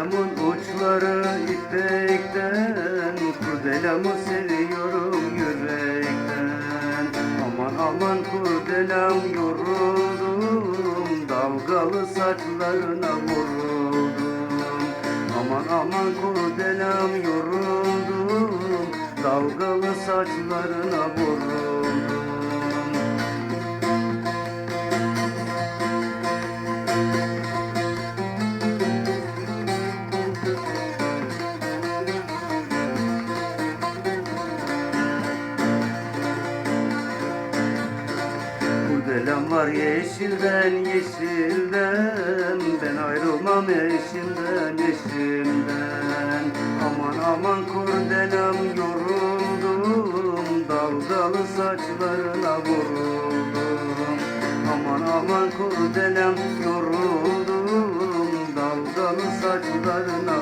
Kurdelamın uçları ipekten Kurdelamı seviyorum yürekten. Aman aman kurdelam yoruldum Dalgalı saçlarına vuruldum. Aman aman kurdelam yoruldum Dalgalı saçlarına vuruldum Kurdelem var yeşilden yeşilden. Ben ayrılmam eşimden eşimden. Aman aman kurdelem yoruldum. Dalgalı saçlarına vuruldum. Aman aman kurdelem yoruldum. Dalgalı saçlarına